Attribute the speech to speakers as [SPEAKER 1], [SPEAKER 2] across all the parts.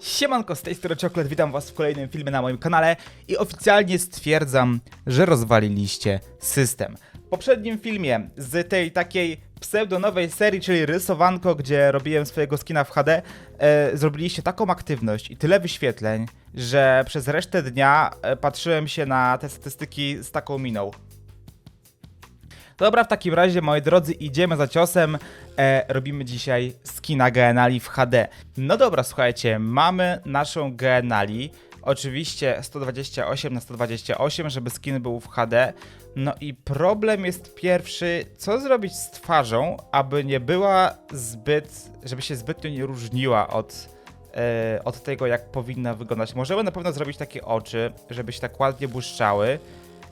[SPEAKER 1] Siemanko, z tej strony Czoklet, witam was w kolejnym filmie na moim kanale i oficjalnie stwierdzam, że rozwaliliście system. W poprzednim filmie z tej takiej pseudo-nowej serii, czyli rysowanko, gdzie robiłem swojego skina w HD, e, zrobiliście taką aktywność i tyle wyświetleń, że przez resztę dnia e, patrzyłem się na te statystyki z taką miną. Dobra, w takim razie, moi drodzy, idziemy za ciosem. E, robimy dzisiaj skina Genali w HD. No dobra, słuchajcie, mamy naszą Genali. Oczywiście 128 na 128, żeby skin był w HD. No i problem jest pierwszy, co zrobić z twarzą, aby nie była zbyt, żeby się zbytnio nie różniła od, e, od tego, jak powinna wyglądać. Możemy na pewno zrobić takie oczy, żeby się tak ładnie błyszczały.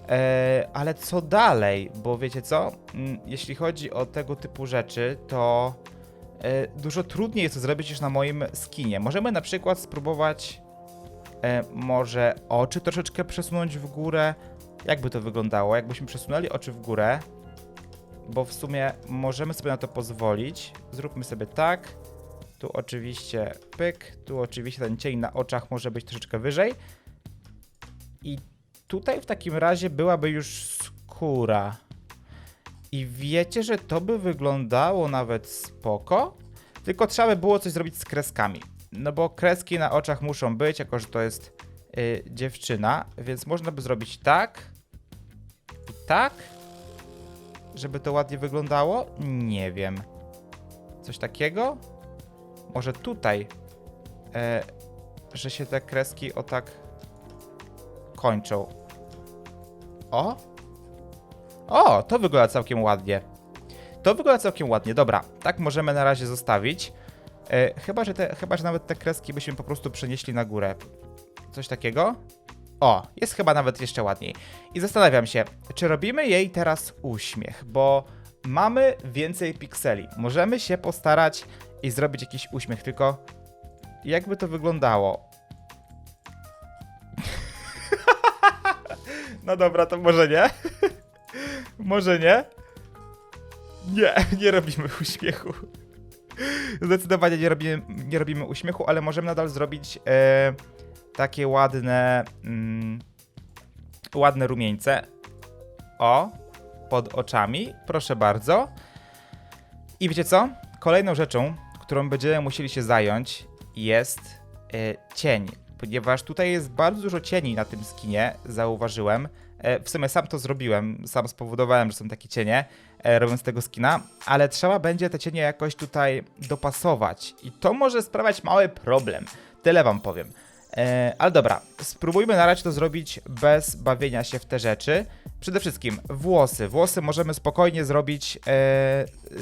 [SPEAKER 1] E, ale co dalej? Bo wiecie co? Mm, Jeśli chodzi o tego typu rzeczy, to e, dużo trudniej jest to zrobić niż na moim skinie. Możemy na przykład spróbować e, może oczy troszeczkę przesunąć w górę. Jakby to wyglądało? Jakbyśmy przesunęli oczy w górę, bo w sumie możemy sobie na to pozwolić. Zróbmy sobie tak. Tu oczywiście pyk, tu oczywiście ten cień na oczach może być troszeczkę wyżej. I tutaj w takim razie byłaby już skóra. I wiecie, że to by wyglądało nawet spoko, tylko trzeba by było coś zrobić z kreskami. No bo kreski na oczach muszą być, jako że to jest y, dziewczyna, więc można by zrobić tak i tak, żeby to ładnie wyglądało. Nie wiem. Coś takiego? Może tutaj, e, że się te kreski o tak kończą. O! O, to wygląda całkiem ładnie. To wygląda całkiem ładnie. Dobra, tak możemy na razie zostawić. E, chyba, że te, chyba, że nawet te kreski byśmy po prostu przenieśli na górę. Coś takiego? O, jest chyba nawet jeszcze ładniej. I zastanawiam się, czy robimy jej teraz uśmiech, bo mamy więcej pikseli. Możemy się postarać i zrobić jakiś uśmiech, tylko jakby to wyglądało? No dobra, to może nie. może nie. Nie, nie robimy uśmiechu. Zdecydowanie nie robimy, nie robimy uśmiechu, ale możemy nadal zrobić e, takie ładne, mm, ładne rumieńce. O, pod oczami, proszę bardzo. I wiecie co? Kolejną rzeczą, którą będziemy musieli się zająć, jest e, cień. Ponieważ tutaj jest bardzo dużo cieni na tym skinie, zauważyłem. E, w sumie sam to zrobiłem, sam spowodowałem, że są takie cienie, e, robiąc tego skina, ale trzeba będzie te cienie jakoś tutaj dopasować. I to może sprawiać mały problem. Tyle wam powiem. E, ale dobra, spróbujmy na razie to zrobić bez bawienia się w te rzeczy. Przede wszystkim włosy. Włosy możemy spokojnie zrobić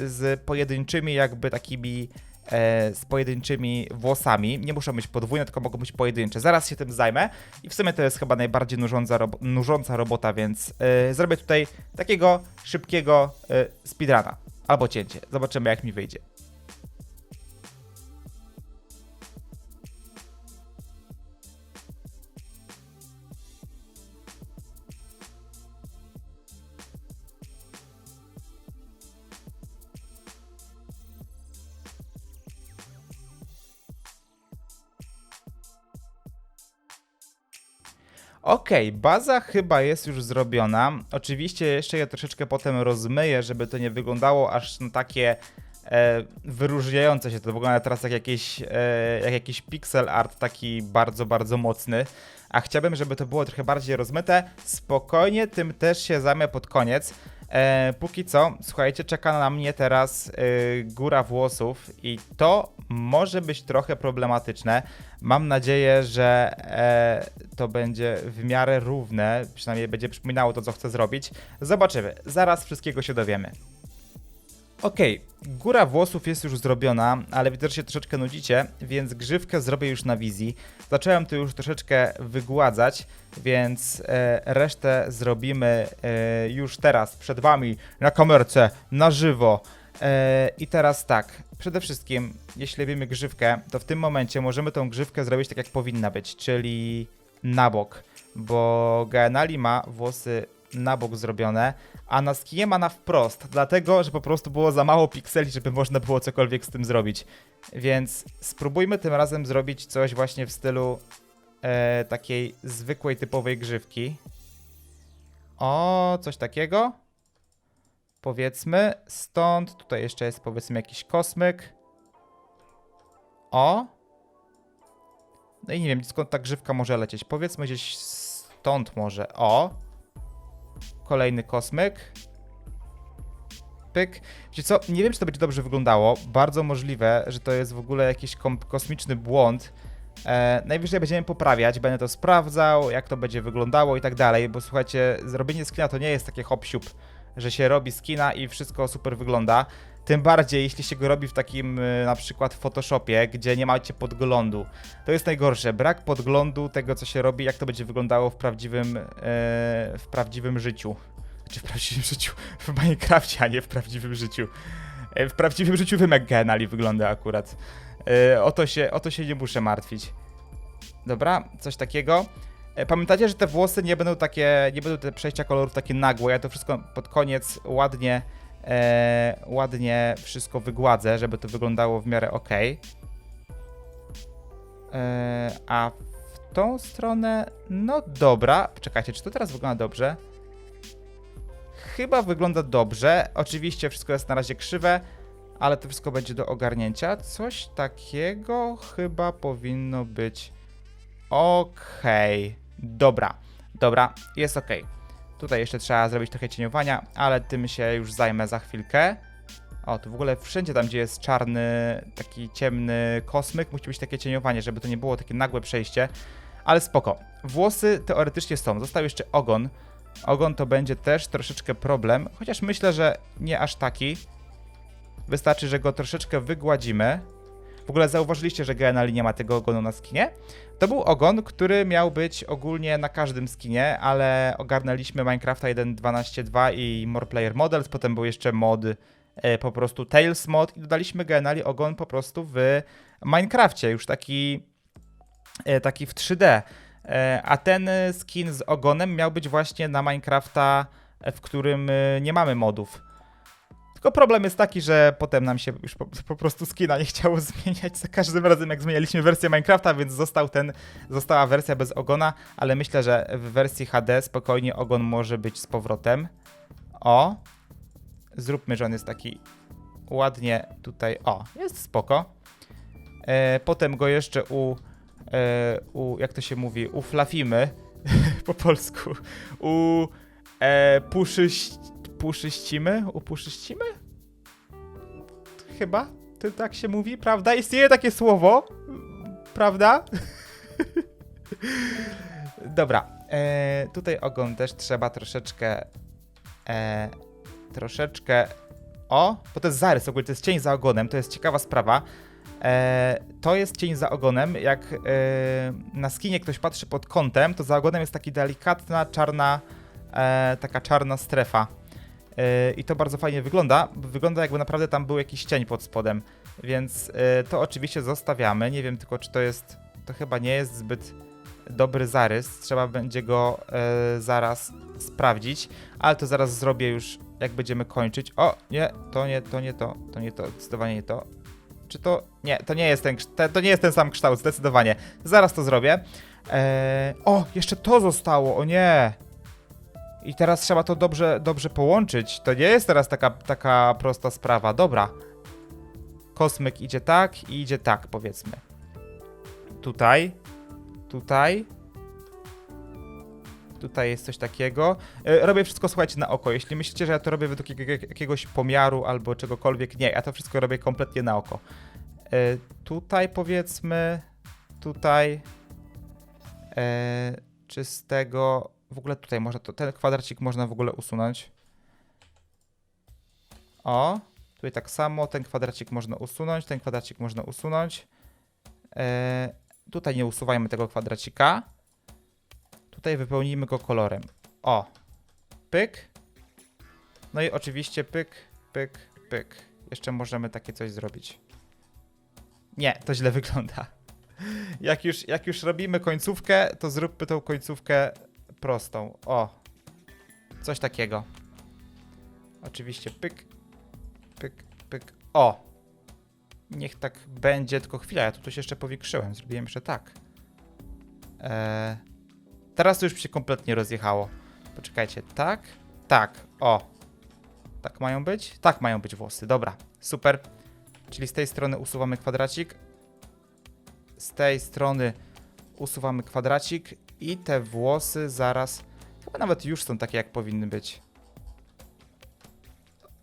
[SPEAKER 1] z pojedynczymi jakby takimi e, z pojedynczymi włosami. Nie muszą być podwójne, tylko mogą być pojedyncze. Zaraz się tym zajmę i w sumie to jest chyba najbardziej nużąca, rob nużąca robota, więc e, zrobię tutaj takiego szybkiego e, speedruna albo cięcie. Zobaczymy jak mi wyjdzie. Okej, baza chyba jest już zrobiona. Oczywiście jeszcze je troszeczkę potem rozmyję, żeby to nie wyglądało aż na takie e, wyróżniające się. To wygląda teraz jak jakiś, e, jak jakiś pixel art, taki bardzo, bardzo mocny. A chciałbym, żeby to było trochę bardziej rozmyte. Spokojnie, tym też się zajmę pod koniec. E, póki co, słuchajcie, czeka na mnie teraz e, góra włosów i to może być trochę problematyczne. Mam nadzieję, że e, to będzie w miarę równe, przynajmniej będzie przypominało to, co chcę zrobić. Zobaczymy, zaraz wszystkiego się dowiemy. Okej, góra włosów jest już zrobiona, ale widzę, że się troszeczkę nudzicie, więc grzywkę zrobię już na wizji. Zacząłem to już troszeczkę wygładzać, więc e, resztę zrobimy e, już teraz przed wami na kamerce, na żywo. E, I teraz tak, przede wszystkim, jeśli robimy grzywkę, to w tym momencie możemy tą grzywkę zrobić tak, jak powinna być, czyli na bok, bo Gaenali ma włosy na bok zrobione, a na skinie ma na wprost, dlatego, że po prostu było za mało pikseli, żeby można było cokolwiek z tym zrobić. Więc spróbujmy tym razem zrobić coś właśnie w stylu e, takiej zwykłej, typowej grzywki. O, coś takiego. Powiedzmy, stąd, tutaj jeszcze jest powiedzmy jakiś kosmyk. O. No i nie wiem, skąd ta grzywka może lecieć. Powiedzmy gdzieś stąd może. O. Kolejny kosmyk. Pyk. Wiecie co, nie wiem, czy to będzie dobrze wyglądało. Bardzo możliwe, że to jest w ogóle jakiś kosmiczny błąd. E, najwyżej będziemy poprawiać, będę to sprawdzał, jak to będzie wyglądało i tak dalej, bo słuchajcie, zrobienie skina to nie jest takie hop siup, że się robi skina i wszystko super wygląda. Tym bardziej, jeśli się go robi w takim y, na przykład Photoshopie, gdzie nie macie podglądu. To jest najgorsze, brak podglądu tego, co się robi, jak to będzie wyglądało w prawdziwym, e, w prawdziwym życiu. Czy w prawdziwym życiu? W Minecrafcie, a nie w prawdziwym życiu. E, W prawdziwym życiu wiem, Genali wygląda akurat. E, O to, się, o to się nie muszę martwić. Dobra, coś takiego. E, Pamiętacie, że te włosy nie będą takie, nie będą te przejścia kolorów takie nagłe. Ja to wszystko pod koniec ładnie, e, ładnie wszystko wygładzę, żeby to wyglądało w miarę ok. E, a w tą stronę, no dobra. Czekajcie, czy to teraz wygląda dobrze? Chyba wygląda dobrze. Oczywiście wszystko jest na razie krzywe, ale to wszystko będzie do ogarnięcia. Coś takiego chyba powinno być Okej, dobra, dobra, jest okej. Tutaj jeszcze trzeba zrobić trochę cieniowania, ale tym się już zajmę za chwilkę. O, tu w ogóle wszędzie tam, gdzie jest czarny, taki ciemny kosmyk, musi być takie cieniowanie, żeby to nie było takie nagłe przejście. Ale spoko. Włosy teoretycznie są. Został jeszcze ogon. Ogon to będzie też troszeczkę problem, chociaż myślę, że nie aż taki. Wystarczy, że go troszeczkę wygładzimy. W ogóle zauważyliście, że Genali nie ma tego ogonu na skinie? To był ogon, który miał być ogólnie na każdym skinie, ale ogarnęliśmy Minecrafta 1.12.2 i More Player Models, potem był jeszcze mod e, po prostu Tails mod i dodaliśmy Genali ogon po prostu w Minecrafcie, już taki, e, taki w 3D. E, a ten skin z ogonem miał być właśnie na Minecrafta, w którym nie mamy modów. Tylko problem jest taki, że potem nam się już po, po prostu skina nie chciało zmieniać za każdym razem, jak zmienialiśmy wersję Minecrafta, więc został ten, została wersja bez ogona, ale myślę, że w wersji HD spokojnie ogon może być z powrotem. O! Zróbmy, że on jest taki ładnie tutaj. O, jest spoko. E, potem go jeszcze u, e, u, jak to się mówi, uflafimy po polsku. U e, puszyś, puszyścimy? Upuszyścimy? Chyba? To tak się mówi, prawda? Istnieje takie słowo, prawda? Dobra, e, tutaj ogon też trzeba troszeczkę, e, troszeczkę, o, bo to jest zarys, ogólnie to jest cień za ogonem, to jest ciekawa sprawa. E, to jest cień za ogonem, jak e, na skinie ktoś patrzy pod kątem, to za ogonem jest taki delikatna, czarna, e, taka czarna strefa. I to bardzo fajnie wygląda. Wygląda jakby naprawdę tam był jakiś cień pod spodem. Więc e, to oczywiście zostawiamy. Nie wiem tylko, czy to jest. To chyba nie jest zbyt dobry zarys. Trzeba będzie go e, zaraz sprawdzić. Ale to zaraz zrobię już, jak będziemy kończyć. O, nie, to nie, to nie to. To nie to, zdecydowanie nie to. Czy to. Nie, to nie jest ten, to nie jest ten sam kształt, zdecydowanie. Zaraz to zrobię. E, o, jeszcze to zostało, o nie. I teraz trzeba to dobrze, dobrze połączyć. To nie jest teraz taka, taka prosta sprawa. Dobra. Kosmyk idzie tak i idzie tak, powiedzmy. Tutaj. Tutaj. Tutaj jest coś takiego. E, Robię wszystko, słuchajcie, na oko. Jeśli myślicie, że ja to robię według jakiego- jakiegoś pomiaru albo czegokolwiek, nie. Ja to wszystko robię kompletnie na oko. E, Tutaj powiedzmy. Tutaj. E, czystego. W ogóle tutaj można to, ten kwadracik można w ogóle usunąć. O, tutaj tak samo, ten kwadracik można usunąć, ten kwadracik można usunąć. E, tutaj nie usuwajmy tego kwadracika. Tutaj wypełnijmy go kolorem. O, pyk. No i oczywiście pyk, pyk, pyk. Jeszcze możemy takie coś zrobić. Nie, to źle wygląda. Jak już, jak już robimy końcówkę, to zróbmy tą końcówkę prostą. O. Coś takiego. Oczywiście pyk, pyk, pyk. O! Niech tak będzie, tylko chwila, ja tu coś jeszcze powiększyłem. Zrobiłem jeszcze tak. Eee, teraz to już się kompletnie rozjechało. Poczekajcie, tak, tak, o. Tak mają być? Tak mają być włosy, dobra, super. Czyli z tej strony usuwamy kwadracik. Z tej strony usuwamy kwadracik i te włosy zaraz, chyba nawet już są takie jak powinny być.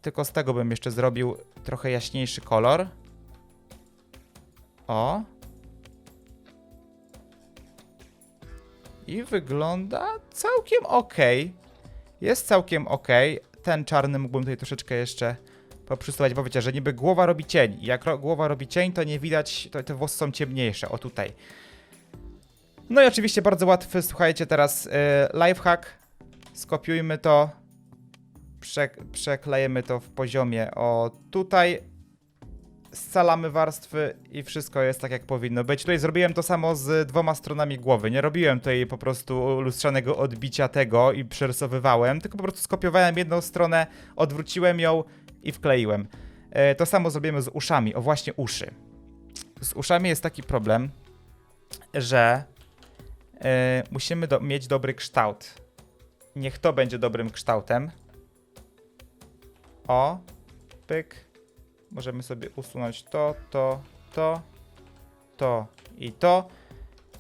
[SPEAKER 1] Tylko z tego bym jeszcze zrobił trochę jaśniejszy kolor. O. I wygląda całkiem ok. Jest całkiem ok. Ten czarny mógłbym tutaj troszeczkę jeszcze poprzystować, bo wiecie, że niby głowa robi cień. Jak ro głowa robi cień, to nie widać, to te włosy są ciemniejsze. O tutaj. No i oczywiście bardzo łatwy, słuchajcie, teraz yy, lifehack. Skopiujmy to. Prze przeklejemy to w poziomie. O tutaj scalamy warstwy i wszystko jest tak jak powinno być. Tutaj zrobiłem to samo z dwoma stronami głowy. Nie robiłem tutaj po prostu lustrzanego odbicia tego i przerysowywałem, tylko po prostu skopiowałem jedną stronę, odwróciłem ją i wkleiłem. E, to samo zrobimy z uszami. O właśnie uszy. Z uszami jest taki problem, że e, musimy do mieć dobry kształt. Niech to będzie dobrym kształtem. O, pyk. Możemy sobie usunąć to, to, to, to i to.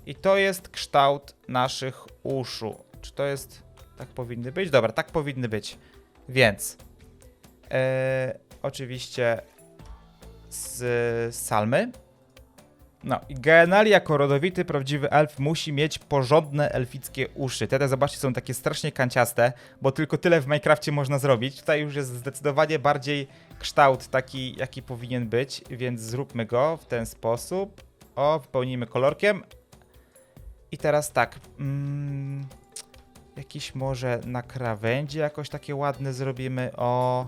[SPEAKER 1] I to jest kształt naszych uszu. Czy to jest. Tak powinny być? Dobra, tak powinny być. Więc. e, oczywiście z salmy. No i Genali jako rodowity, prawdziwy elf musi mieć porządne elfickie uszy. Te, te zobaczcie, są takie strasznie kanciaste, bo tylko tyle w Minecrafcie można zrobić. Tutaj już jest zdecydowanie bardziej kształt taki, jaki powinien być, więc zróbmy go w ten sposób. O, wypełnijmy kolorkiem. I teraz tak. Mm, jakiś może na krawędzi jakoś takie ładne zrobimy. O.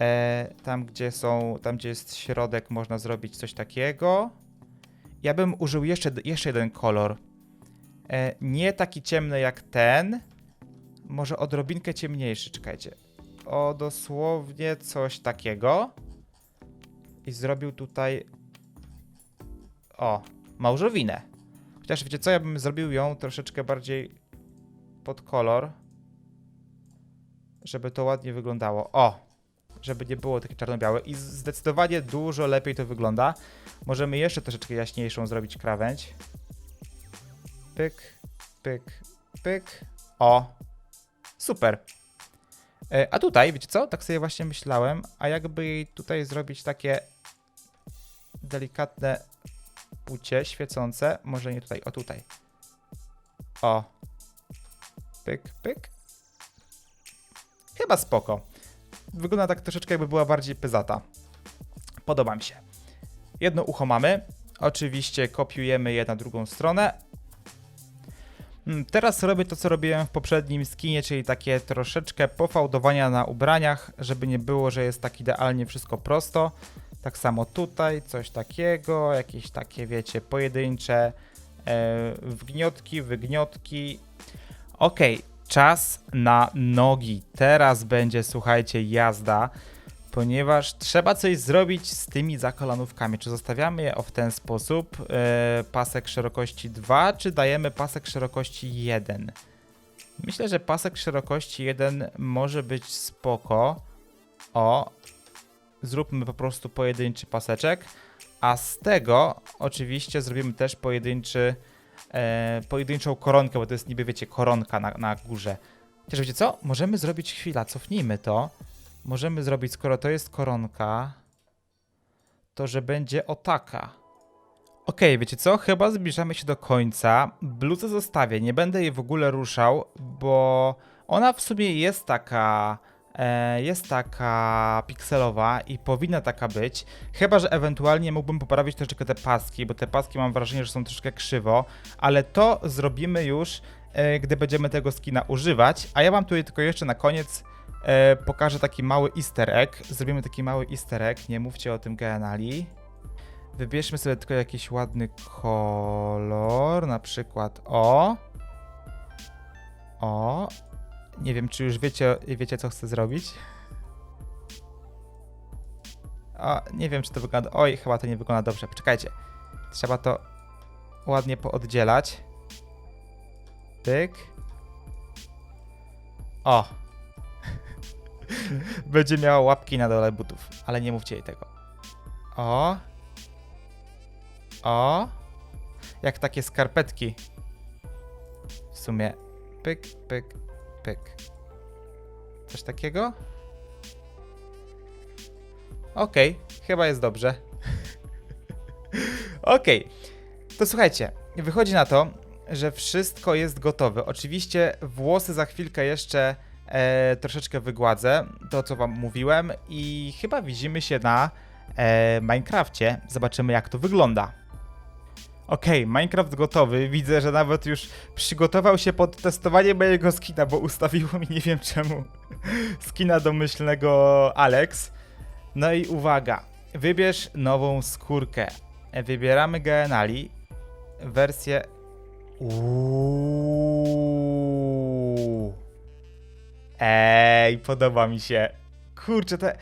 [SPEAKER 1] E, tam, gdzie są, tam, gdzie jest środek, można zrobić coś takiego. Ja bym użył jeszcze, jeszcze jeden kolor. E, nie taki ciemny jak ten. Może odrobinkę ciemniejszy, czekajcie. O, dosłownie coś takiego. I zrobił tutaj... O, małżowinę. Chociaż wiecie co, ja bym zrobił ją troszeczkę bardziej pod kolor. Żeby to ładnie wyglądało. O, żeby nie było takie czarno-białe. I zdecydowanie dużo lepiej to wygląda. Możemy jeszcze troszeczkę jaśniejszą zrobić krawędź. Pyk, pyk, pyk. O, super. E, A tutaj, wiecie co? Tak sobie właśnie myślałem, a jakby tutaj zrobić takie delikatne pucie świecące, może nie tutaj, o tutaj. O. Pyk, pyk. Chyba spoko. Wygląda tak troszeczkę jakby była bardziej pyzata. Podoba mi się. Jedno ucho mamy. Oczywiście kopiujemy je na drugą stronę. Mm, Teraz robię to, co robiłem w poprzednim skinie, czyli takie troszeczkę pofałdowania na ubraniach, żeby nie było, że jest tak idealnie wszystko prosto. Tak samo tutaj, coś takiego, jakieś takie, wiecie, pojedyncze e, wgniotki, wygniotki. Okej, czas na nogi. Teraz będzie, słuchajcie, jazda, ponieważ trzeba coś zrobić z tymi zakolanówkami. Czy zostawiamy je o w ten sposób, e, pasek szerokości 2, czy dajemy pasek szerokości 1? Myślę, że pasek szerokości 1 może być spoko. O, zróbmy po prostu pojedynczy paseczek, a z tego oczywiście zrobimy też pojedynczy, e, pojedynczą koronkę, bo to jest niby, wiecie, koronka na, na górze. Chociaż wiecie co? Możemy zrobić, chwila, cofnijmy to. Możemy zrobić, skoro to jest koronka, to że będzie o taka. Okej, wiecie co? Chyba zbliżamy się do końca. Bluzę zostawię, nie będę jej w ogóle ruszał, bo ona w sumie jest taka. E, jest taka pikselowa i powinna taka być. Chyba, że ewentualnie mógłbym poprawić troszeczkę te paski, bo te paski mam wrażenie, że są troszeczkę krzywo, ale to zrobimy już, e, gdy będziemy tego skina używać. A ja wam tutaj tylko jeszcze na koniec e, pokażę taki mały easter egg. Zrobimy taki mały easter egg, nie mówcie o tym Geanali. Wybierzmy sobie tylko jakiś ładny kolor, na przykład o. O. Nie wiem, czy już wiecie, wiecie co chcę zrobić. O, nie wiem, czy to wygląda... Oj, chyba to nie wygląda dobrze. Poczekajcie. Trzeba to ładnie pooddzielać. Pyk. O! Będzie miała łapki na dole butów, ale nie mówcie jej tego. O! O! Jak takie skarpetki. W sumie. Pyk, pyk, pyk. Coś takiego? Okej, chyba jest dobrze. Okej, to słuchajcie, wychodzi na to, że wszystko jest gotowe. Oczywiście włosy za chwilkę jeszcze e, troszeczkę wygładzę, to co wam mówiłem i chyba widzimy się na e, Minecrafcie. Zobaczymy jak to wygląda. Okej, Minecraft gotowy. Widzę, że nawet już przygotował się pod testowanie mojego skina, bo ustawiło mi nie wiem czemu skina domyślnego Alex. No i uwaga, wybierz nową skórkę. Wybieramy Genali, wersję... Uuuu. Ej, podoba mi się. Kurczę, te...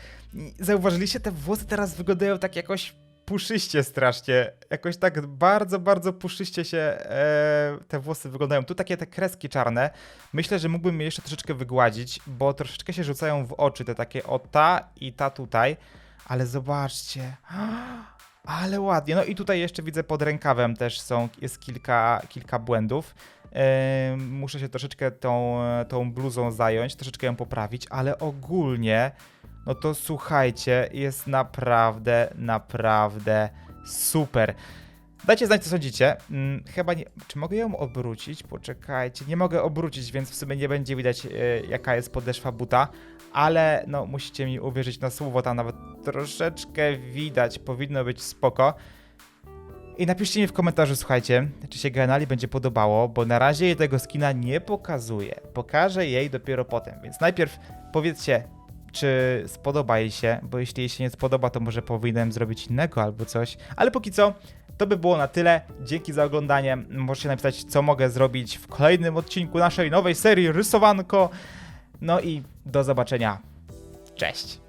[SPEAKER 1] Zauważyliście, te włosy teraz wyglądają tak jakoś puszyście strasznie. Jakoś tak bardzo, bardzo puszyście się e, te włosy wyglądają. Tu takie te kreski czarne. Myślę, że mógłbym je jeszcze troszeczkę wygładzić, bo troszeczkę się rzucają w oczy te takie o ta i ta tutaj. Ale zobaczcie. Ale ładnie. No i tutaj jeszcze widzę pod rękawem też są, jest kilka, kilka błędów. Yy, muszę się troszeczkę tą, tą bluzą zająć, troszeczkę ją poprawić, ale ogólnie, no to słuchajcie, jest naprawdę, naprawdę super. Dajcie znać, co sądzicie. Hmm, chyba nie. Czy mogę ją obrócić? Poczekajcie. Nie mogę obrócić, więc w sumie nie będzie widać, yy, jaka jest podeszwa buta. Ale no, musicie mi uwierzyć na słowo, tam nawet troszeczkę widać. Powinno być spoko. I napiszcie mi w komentarzu, słuchajcie, czy się Genali będzie podobało, bo na razie jej tego skina nie pokazuję. Pokażę jej dopiero potem, więc najpierw powiedzcie, czy spodoba jej się, bo jeśli jej się nie spodoba, to może powinienem zrobić innego albo coś. Ale póki co, to by było na tyle. Dzięki za oglądanie. Możecie napisać, co mogę zrobić w kolejnym odcinku naszej nowej serii Rysowanko. No i do zobaczenia. Cześć!